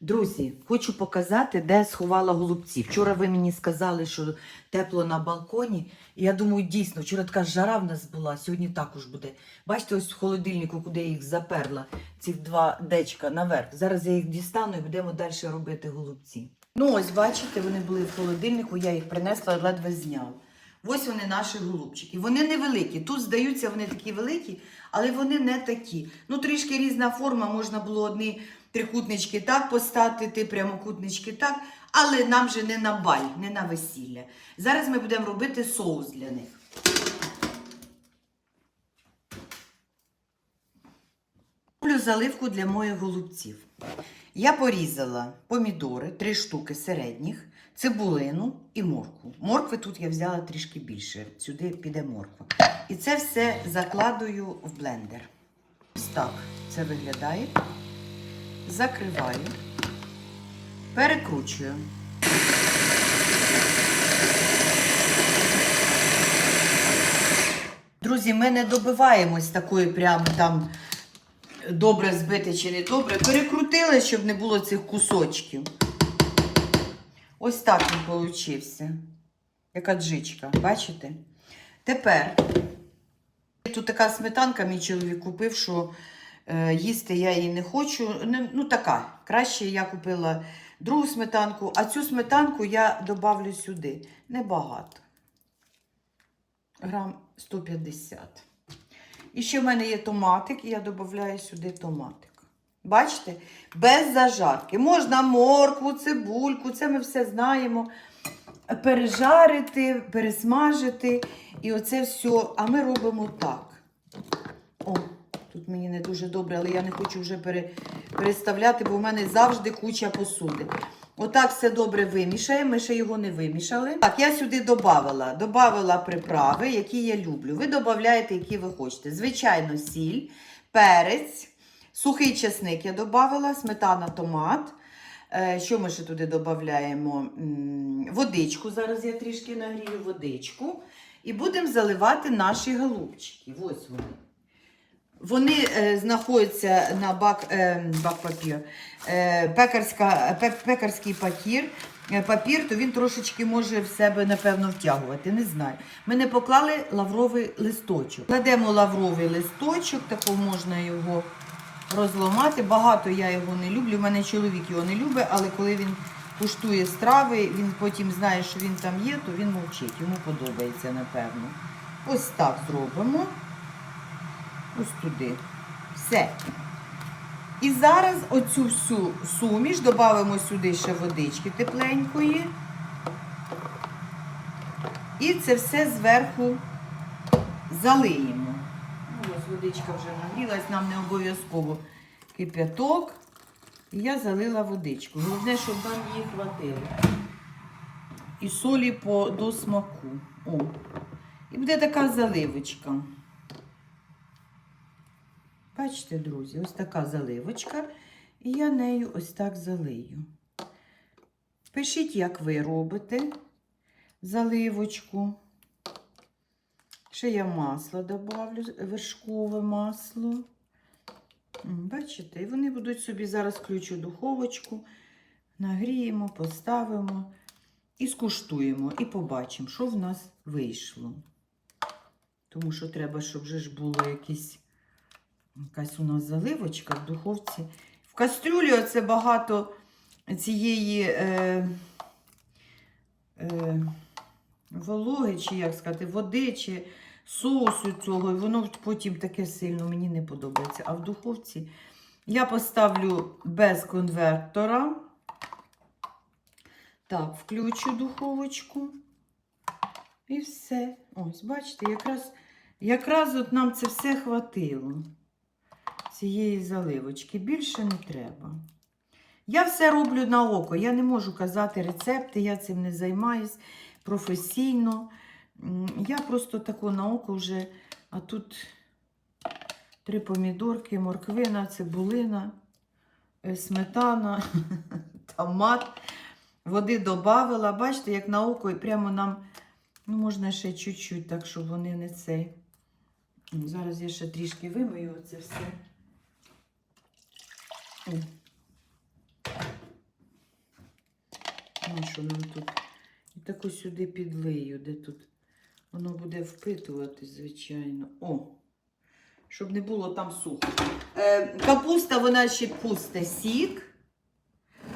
Друзі, хочу показати, де сховала голубці. Вчора ви мені сказали, що тепло на балконі. Я думаю, дійсно, вчора така жара в нас була, сьогодні також буде. Бачите, ось в холодильнику, куди я їх заперла, ці два дечка наверх. Зараз я їх дістану і будемо далі робити голубці. Ну, ось бачите, вони були в холодильнику, я їх принесла, ледве зняла. Ось вони наші голубчики. Вони невеликі. Тут здаються, вони такі великі, але вони не такі. Ну, трішки різна форма, можна було одні трикутнички так поставити, прямокутнички так, але нам же не на баль, не на весілля. Зараз ми будемо робити соус для них. Роблю заливку для моїх голубців. Я порізала помідори, три штуки середніх, цибулину і моркву. Моркви тут я взяла трішки більше. Сюди піде морква. І це все закладую в блендер. Ось так це виглядає. Закриваю, перекручую. Друзі, ми не добиваємось такої прям там добре збити чи не добре. Перекрутили, щоб не було цих кусочків. Ось так він получився. Яка джичка, бачите? Тепер тут така сметанка, мій чоловік купив, що їсти я її не хочу. Ну, така. Краще я купила другу сметанку, а цю сметанку я добавлю сюди. Небагато. Грам 150. І ще в мене є томатик, і я додаю сюди томатик. Бачите? Без зажарки. Можна моркву, цибульку, це ми все знаємо. Пережарити, пересмажити. І оце все. А ми робимо так. О, тут мені не дуже добре, але я не хочу вже пере, переставляти, бо в мене завжди куча посуди. Отак все добре вимішаємо, ми ще його не вимішали. Так, я сюди додавала, додавала приправи, які я люблю. Ви додаєте, які ви хочете. Звичайно, сіль, перець, сухий чесник я додавала, сметана, томат. Е, Що ми ще туди додаємо? Водичку. Зараз я трішки нагрію водичку. І будемо заливати наші голубчики. Ось вони. Вони е, знаходяться на бак, е, бак папір, е, пекарська, пе- пекарський папір, е, папір, то він трошечки може в себе, напевно, втягувати. Не знаю. Ми не поклали лавровий листочок. Кладемо лавровий листочок, тако можна його розламати. Багато я його не люблю. У мене чоловік його не любить, але коли він куштує страви, він потім знає, що він там є, то він мовчить. Йому подобається, напевно. Ось так зробимо. Ось туди. Все. І зараз оцю всю суміш додамо сюди ще водички тепленької. І це все зверху залиємо. Ну, Ось водичка вже нагрілась, нам не обов'язково кип'яток. І я залила водичку. Головне, щоб нам її хватило. І солі по, до смаку. О. І буде така заливочка. Бачите, друзі, ось така заливочка. І я нею ось так залию. Пишіть, як ви робите заливочку. Ще я масло добавлю, вершкове масло. Бачите, і вони будуть собі зараз включу духовочку, нагріємо, поставимо і скуштуємо, і побачимо, що в нас вийшло. Тому що треба, щоб вже ж було якісь, якась у нас заливочка в духовці. В кастрюлі оце багато цієї е, е, вологи, чи як сказати, води, чи соусу цього, і воно потім таке сильно мені не подобається. А в духовці я поставлю без конвертора. Так, включу духовочку. І все. Ось, бачите, якраз, якраз от нам це все хватило. Цієї заливочки. Більше не треба. Я все роблю на око. Я не можу казати рецепти, я цим не займаюсь професійно. Я просто тако на око вже, а тут три помідорки, морквина, цибулина, е, сметана, томат. Води додавила. Бачите, як на око, і прямо нам, ну, можна ще чуть-чуть, так, щоб вони не цей. Зараз я ще трішки вимию це все. Ну, що нам тут? І так ось сюди підлию, де тут воно буде впитуватись, звичайно. О! Щоб не було там сухо. Е, капуста, вона ще пусте сік.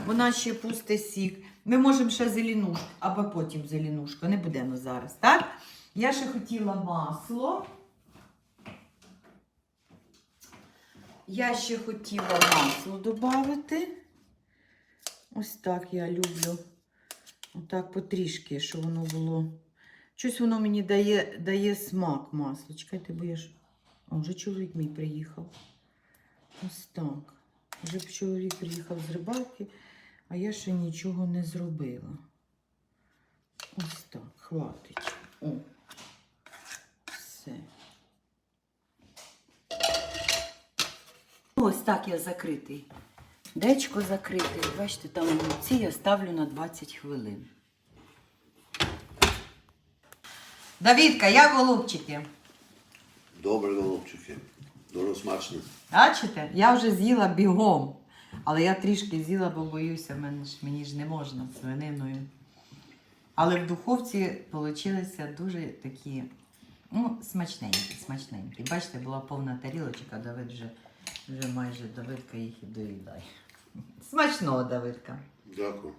Вона ще пусте сік. Ми можемо ще зеленушку, або потім зеленушку. Не будемо зараз, так? Я ще хотіла масло. Я ще хотіла масло додати. Ось так я люблю. Отак потрішки, щоб воно було. Щось воно мені дає, дає смак масло. Чекайте, бо я ж. О, вже чоловік мій приїхав. Ось так. Вже чоловік приїхав з рибалки, а я ще нічого не зробила. Ось так, хватить. О. Все. Ось так я закритий. Дечко закрите. Бачите, там ці я ставлю на 20 хвилин. Давідка, як голубчики? Добре, голубчики. Дуже смачно. Бачите, я вже з'їла бігом. Але я трішки з'їла, бо боюся, мене ж, мені ж не можна свининою. Але в духовці получилися дуже такі, ну, смачненькі, смачненькі. Бачите, була повна тарілочка, Давид вже, вже майже Давидка їх і доїдає. Смачного, Давидка. Дякую.